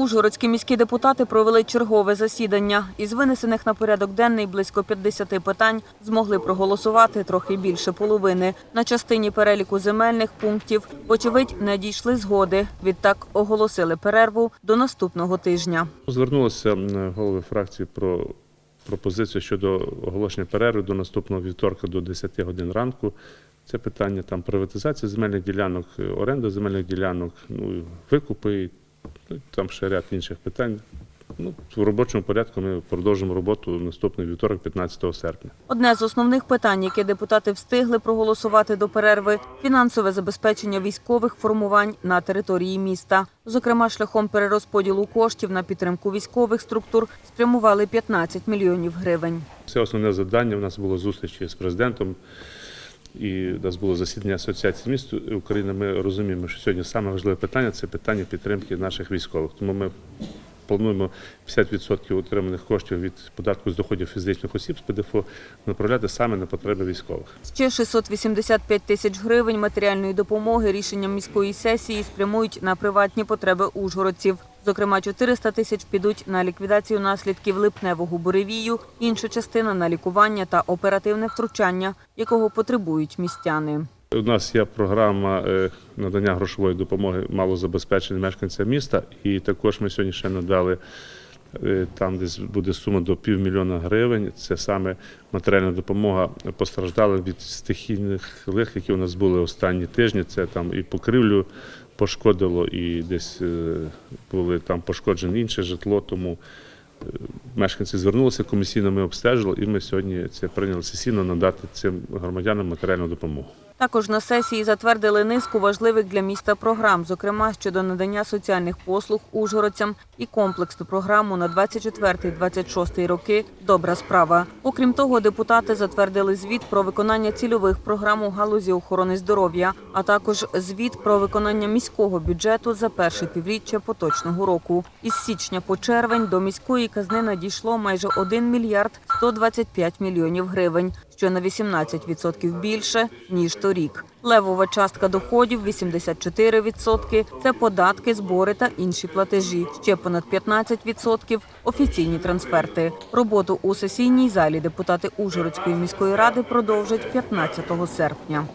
Ужгородські міські депутати провели чергове засідання. Із винесених на порядок денний близько 50 питань змогли проголосувати трохи більше половини. На частині переліку земельних пунктів, вочевидь, не дійшли згоди. Відтак оголосили перерву до наступного тижня. Звернулися голови фракції про пропозицію щодо оголошення перерви до наступного вівторка до 10 годин ранку. Це питання там приватизації земельних ділянок, е, оренда земельних ділянок, ну, викупи, там ще ряд інших питань. Ну, в робочому порядку ми продовжимо роботу наступний вівторок, 15 серпня. Одне з основних питань, яке депутати встигли проголосувати до перерви – фінансове забезпечення військових формувань на території міста. Зокрема, шляхом перерозподілу коштів на підтримку військових структур спрямували 15 мільйонів гривень. Це основне завдання. У нас було зустрічі з президентом. І у нас було засідання Асоціації міст України. Ми розуміємо, що сьогодні саме важливе питання це питання підтримки наших військових. Тому ми плануємо 50% отриманих коштів від податку з доходів фізичних осіб з ПДФО направляти саме на потреби військових. Ще 685 тисяч гривень матеріальної допомоги рішенням міської сесії спрямують на приватні потреби ужгородців. Зокрема, 400 тисяч підуть на ліквідацію наслідків липневого буревію, інша частина на лікування та оперативне втручання, якого потребують містяни. У нас є програма е, надання грошової допомоги малозабезпеченим мешканцям міста, і також ми сьогодні ще надали. е, Там десь буде сума до півмільйона гривень. Це саме матеріальна допомога постраждалим від стихійних лих, які у нас були останні тижні. Це там і покривлю пошкодило, і десь е, були там пошкоджені інше житло. Тому е, мешканці звернулися комісійно, ми обстежили, і ми сьогодні це прийняли сесійно надати цим громадянам матеріальну допомогу. Також на сесії затвердили низку важливих для міста програм, зокрема щодо надання соціальних послуг ужгородцям і комплексну програму на 24-26 роки Добра справа. Окрім того, депутати затвердили звіт про виконання цільових програм у галузі охорони здоров'я, а також звіт про виконання міського бюджету за перше півріччя поточного року. Із січня по червень до міської казни надійшло майже 1 мільярд 125 мільйонів гривень, що на 18% більше ніж торік. Левова частка доходів 84%. Це податки, збори та інші платежі. Ще понад 15% – офіційні трансферти. Роботу у сесійній залі депутати Ужгородської міської ради продовжать 15 серпня.